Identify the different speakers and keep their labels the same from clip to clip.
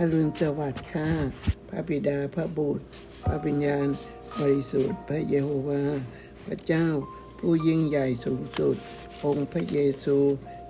Speaker 1: อรุณสวัสดิ์ค่ะ พระบิดาพระบุตร พระวิญญาณ บริสุทธิ์ พระเยโฮวาห์พระเจ้า ผู้ยิ่งใหญ่สูงสุด องค์พระเยซู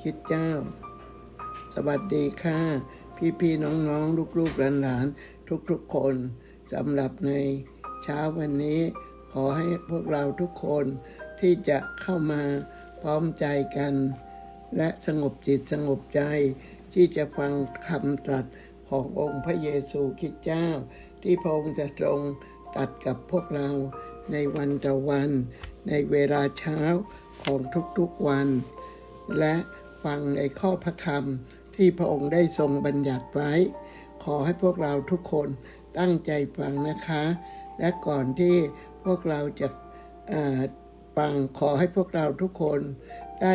Speaker 1: คริดเจ้า สวัสดีค่ะ พี่พี่ๆน้องๆลูกๆหลานๆทุกๆคนสำหรับในเช้าวันนี้ ขอให้พวกเราทุกคนที่จะเข้ามาพร้อมใจกัน และสงบจิตสงบใจที่จะฟังคำตรัส ขององค์พระเยซูคริสต์เจ้า ที่พระองค์จะทรงตรัสกับพวกเราในวันต่อวัน ในเวลาเช้าของทุกๆวัน และฟังในข้อพระคำที่พระองค์ได้ทรงบัญญัติไว้ ขอให้พวกเราทุกคนตั้งใจฟังนะคะ และก่อนที่พวกเราจะฟังขอให้พวกเราทุกคนได้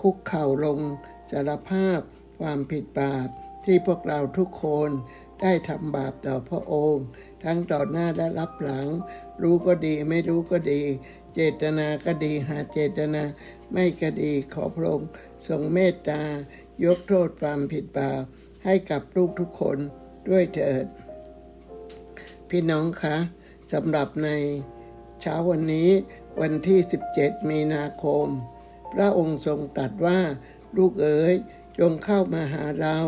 Speaker 1: คุกเข่าลงสารภาพความผิดบาป ที่พวกเราทุกคนได้ทำบาปต่อพระองค์ ทั้งต่อหน้าและรับหลัง รู้ก็ดีไม่รู้ก็ดี เจตนาก็ดีหาเจตนาไม่ก็ดีขอพระองค์ทรงเมตตายกโทษความผิดบาปให้กับลูกทุกคนด้วยเถิด พี่น้องคะสำหรับในเช้าวันนี้วันที่ 17 มีนาคม พระองค์ทรงตรัสว่าลูกเอ๋ยจงเข้ามาหาเรา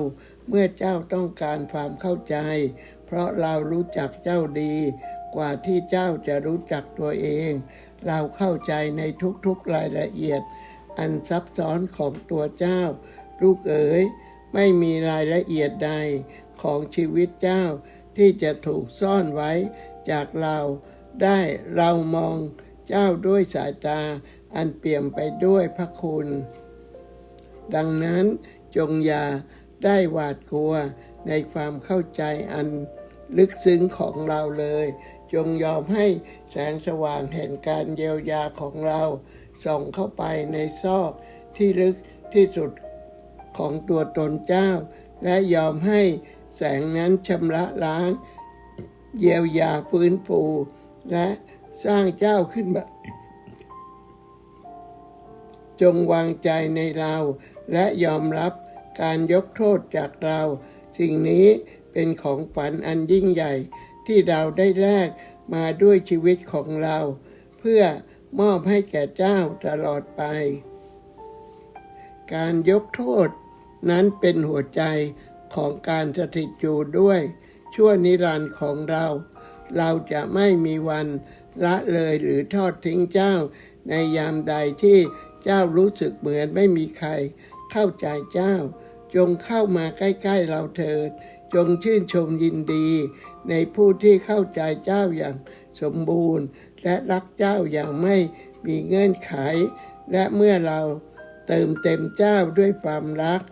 Speaker 1: เมื่อเจ้าต้องการความเข้าใจ เพราะเรารู้จักเจ้าดี กว่าที่เจ้าจะรู้จักตัวเอง เราเข้าใจในทุกๆรายละเอียด อันซับซ้อนของตัวเจ้า ลูกเอ๋ยไม่มีรายละเอียดใดของชีวิตเจ้า ที่จะถูกซ่อนไว้จากเรา ได้เรามองเจ้าด้วยสายตา อันเปี่ยมไปด้วยพระคุณ ดังนั้นจงอย่า ได้หวาดกลัวในความเข้าใจอันลึกซึ้งของเราเลย จงยอมให้แสงสว่างแห่งการเยียวยาของเราส่องเข้าไปในซอกที่ลึกที่สุดของตัวตนเจ้า และยอมให้แสงนั้นชำระล้าง เยียวยาฟื้นฟู และสร้างเจ้าขึ้นมาจงวางใจในเรา และยอมรับ การยกโทษจากเรา สิ่งนี้เป็นของฝันอันยิ่งใหญ่ ที่เราได้แลกมาด้วยชีวิตของเรา เพื่อมอบให้แก่เจ้าตลอดไป การยกโทษนั้นเป็นหัวใจของการสถิตอยู่ด้วย ชั่วนิรันดร์ของเรา เราจะไม่มีวันละเลยหรือทอดทิ้งเจ้า ในยามใดที่เจ้ารู้สึกเหมือนไม่มีใครเข้าใจเจ้า จงเข้ามาใกล้ ๆ เราเถิด จงชื่นชมยินดี ในผู้ที่เข้าใจเจ้าอย่างสมบูรณ์ และรักเจ้าอย่างไม่มีเงื่อนไข และเมื่อเราเติมเต็มเจ้าด้วยความรัก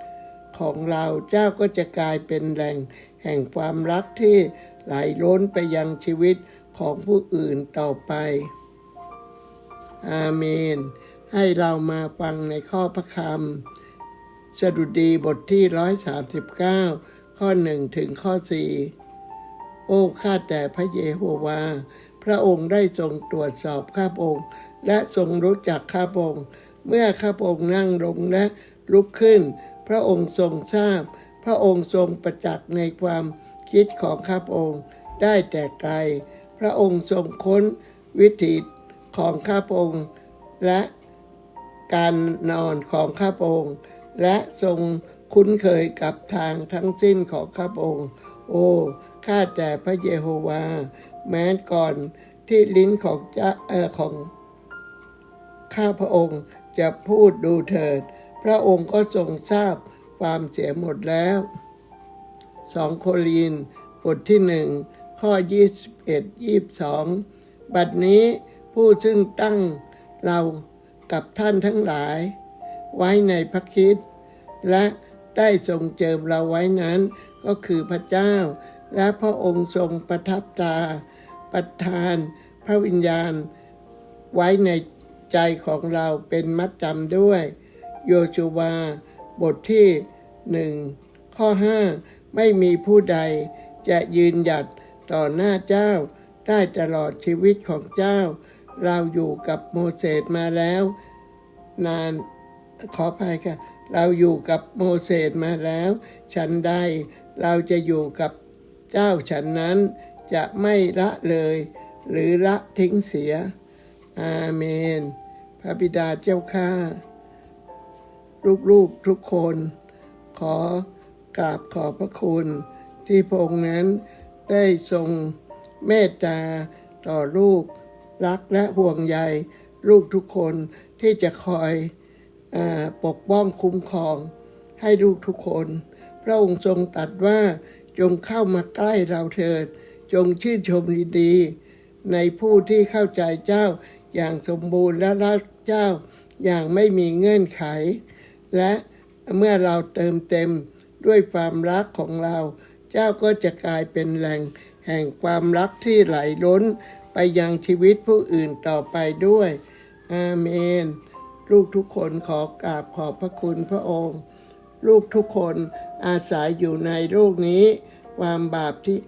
Speaker 1: ของเราเจ้าก็จะกลายเป็นแหล่ง แห่งความรักที่ไหลล้นไปยังชีวิตของผู้อื่นต่อไป อาเมน ให้เรามาฟังในข้อพระคำ สดุดีบทที่ 139 ข้อ 1 ถึงข้อ 4 โอ้ข้าแต่พระเยโฮวา พระองค์ได้ทรงตรวจสอบข้าพองค์ และทรงรู้จักข้าพองค์ เมื่อข้าพองค์นั่งลงและลุกขึ้น พระองค์ทรงทราบ พระองค์ทรงประจักษ์ในความคิดของข้าพองค์ได้แต่ไกล พระองค์ทรงค้นวิถีของข้าพองค์และการนอนของข้าพองค์ และทรงคุ้นเคยกับทางทั้งสิ้นของข้าพระองค์ โอ้ข้าแต่พระเยโฮวา แม้ก่อนที่ลิ้นของจ้าเออของ ข้าพระองค์จะพูดดูเถิด พระองค์ก็ทรงทราบความเสียหมดแล้วสองโคลีนบทที่หนึ่งข้อ 21 22 บัดนี้ผู้ซึ่งตั้งเรากับท่านทั้งหลาย ไว้ในพระคิดและได้ทรงเจิมเราไว้นั้น ก็คือพระเจ้า และพระองค์ทรงประทับตา ประทานพระวิญญาณ ไว้ในใจของเราเป็นมัดจำด้วย โยชูวา บทที่หนึ่งข้อห้าไม่มีผู้ใดจะยืนหยัดต่อหน้าเจ้า ได้ตลอดชีวิตของเจ้า เราอยู่กับโมเสสมาแล้ว นาน ขออภัยค่ะ เราอยู่กับโมเสสมาแล้ว ฉันใดเราจะอยู่กับเจ้าฉันนั้นจะไม่ละเลย หรือละทิ้งเสีย อาเมน พระบิดาเจ้าข้าลูกๆทุกคน ขอกราบขอบพระคุณ ที่พงนั้นได้ทรงเมตตาต่อลูก รักและห่วงใย ลูกทุกคนที่จะคอย ปกป้องคุ้มครอง ให้ลูกทุกคน พระองค์ทรงตรัดว่าจงเข้ามาใกล้เราเถิด จงชื่นชมดีๆในผู้ที่เข้าใจเจ้าอย่างสมบูรณ์และรักเจ้าอย่างไม่มีเงื่อนไข และเมื่อเราเติมเต็มด้วยความรักของเรา เจ้าก็จะกลายเป็นแหล่งแห่งความรักที่ไหลล้นไปยังชีวิตผู้อื่นต่อไปด้วย อาเมน ลูกทุกคนขอกราบขอบพระคุณพระองค์ ลูกทุกคนอาศัยอยู่ในโลกนี้ ความบาปที่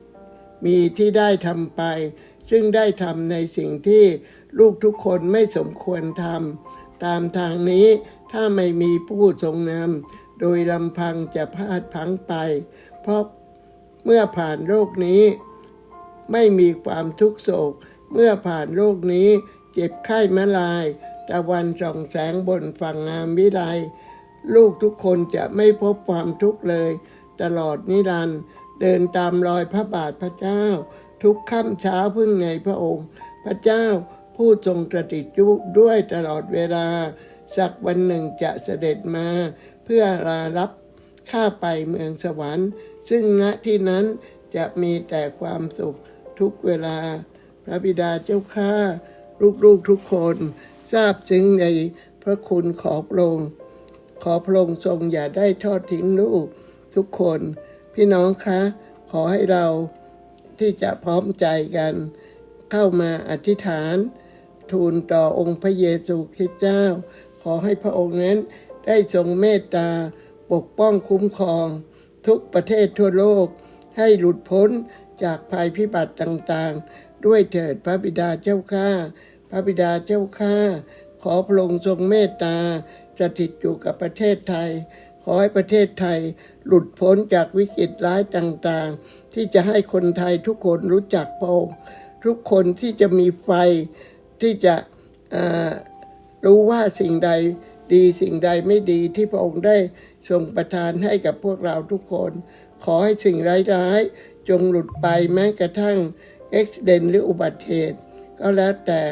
Speaker 1: มีที่ได้ทำไป ซึ่งได้ทำในสิ่งที่ลูกทุกคนไม่สมควรทำตามทางนี้ถ้าไม่มีผู้ทรงนำโดยลำพังจะพลาดพังไป เพราะเมื่อผ่านโลกนี้ ไม่มีความทุกโศก เมื่อผ่านโลกนี้ เจ็บไข้มาลาย ตะวันส่องแสงบนฝั่งงามวิไลลูกทุกคนจะไม่พบความทุกข์เลย ตลอดนิรันดร์เดินตามรอยพระบาทพระเจ้า ทุกค่ำเช้าพึ่งในพระองค์ พระเจ้าผู้ทรงกระติดยุด้วยตลอดเวลา สักวันหนึ่งจะเสด็จมา เพื่อลารับข้าไปเมืองสวรรค์ ซึ่งณที่นั้นจะมีแต่ความสุขทุกเวลา พระบิดาเจ้าข้าลูกๆทุกคน ทราบซึ้งในพระคุณขอพระองค์ขอพระองค์ทรงอย่าได้ทอดทิ้งลูกทุกคน พี่น้องคะ ขอให้เราที่จะพร้อมใจกัน เข้ามาอธิษฐาน ทูลต่อองค์พระเยซูคริสต์เจ้า ขอให้พระองค์นั้นได้ทรงเมตตาปกป้องคุ้มครอง ทุกประเทศทั่วโลก ให้หลุดพ้นจากภัยพิบัติต่างๆ ด้วยเถิดพระบิดาเจ้าข้า พระบิดาเจ้าข้าขอพระองค์ทรงเมตตาสถิตอยู่กับประเทศไทย ขอให้ประเทศไทยหลุดพ้นจากวิกฤตร้ายต่างๆ ที่จะให้คนไทยทุกคนรู้จักพระองค์ทุกคนที่จะมีไฟที่จะรู้ว่าสิ่งใดดีสิ่งใดไม่ดีที่พระองค์ได้ทรงประทานให้กับพวกเราทุกคน ขอให้สิ่งร้ายๆจงหลุดไปแม้กระทั่งเอ็กซ์เดนหรืออุบัติเหตุ ก็แล้วแต่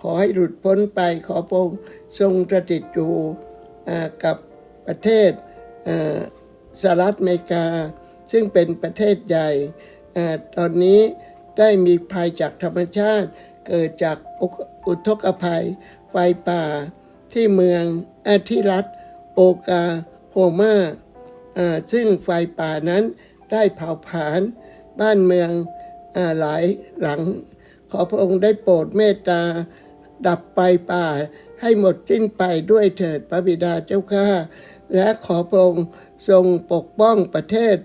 Speaker 1: ขอให้หลุดพ้นไปขอพระองค์ทรงประติดอยู่กับประเทศสหรัฐอเมริกา ซึ่งเป็นประเทศใหญ่อตอนนี้ได้มีภัยจากธรรมชาติ เกิดจากอุอุทกภัย ไฟป่าที่เมืองอาที่รัฐโอกาโฮมาซึ่งไฟป่านั้นได้เผาผลาญบ้านเมืองอหลายหลัง ขอพระองค์ได้โปรดเมตตา ดับไฟป่า ให้หมดสิ้นไปด้วยเถิดพระบิดาเจ้าข้า และขอพระองค์ทรงปกป้องประเทศ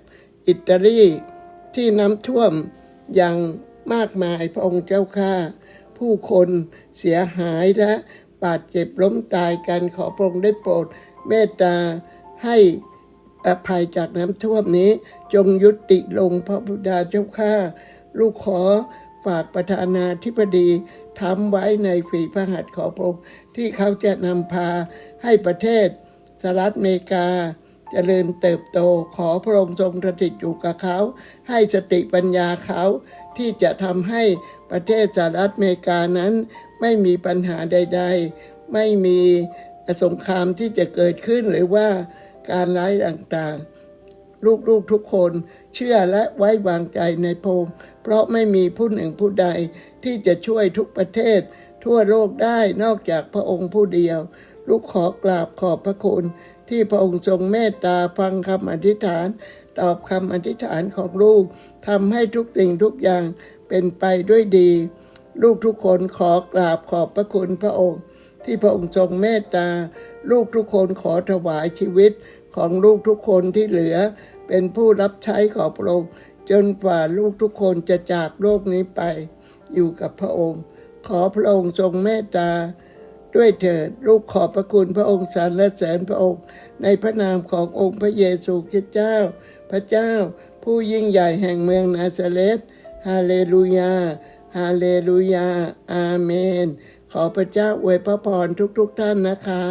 Speaker 1: อิตาลีที่น้ำท่วมอย่างมากมายพระองค์เจ้าข้า ผู้คนเสียหายและบาดเจ็บล้มตายกันขอพระองค์ได้โปรดเมตตาให้อภัยจากน้ำท่วมนี้ จงยุติลงพระบิดาเจ้าข้าลูกขอฝากประธานาธิบดี ทำไว้ในฝีพระหัตถ์ขอพระองค์ที่เขาจะนำพาให้ประเทศสหรัฐอเมริกาเจริญเติบโตขอพระองค์ทรงสถิตอยู่กับเขา ให้สติปัญญาเขาที่จะทำให้ประเทศสหรัฐอเมริกานั้น ไม่มีปัญหาใด ๆ ไม่มีสงครามที่จะเกิดขึ้นหรือว่าการร้ายต่างๆ ลูกๆทุกคน เชื่อและไว้วางใจในพงค์เพราะไม่มีผู้หนึ่งผู้ใดที่จะช่วยทุกประเทศ ทั่วโลกได้นอกจากพระองค์ผู้เดียว ลูกขอกราบขอบพระคุณ ที่พระองค์ทรงเมตตาฟังคำอธิษฐาน ตอบคำอธิษฐานของลูกทำให้ทุกสิ่งทุกอย่างเป็นไปด้วยดี ลูกทุกคนขอกราบขอบพระคุณพระองค์ ที่พระองค์ทรงเมตตา ลูกทุกคนขอถวายชีวิตของลูกทุกคนที่เหลือ เป็นผู้รับใช้ของพระองค์ จนกว่าลูกทุกคนจะจากโลกนี้ไป อยู่กับพระองค์ ขอพระองค์ทรงเมตตา ด้วยเถิดลูกขอบพระคุณพระองค์สรรและเสริญพระองค์ ในพระนามขององค์พระเยซูคริสต์เจ้า พระเจ้า ผู้ยิ่งใหญ่แห่งเมืองนาซาเรตฮาเลลูยาฮาเลลูยาอาเมน ขอพระเจ้าอวยพระพรทุกๆทท่านนะคะ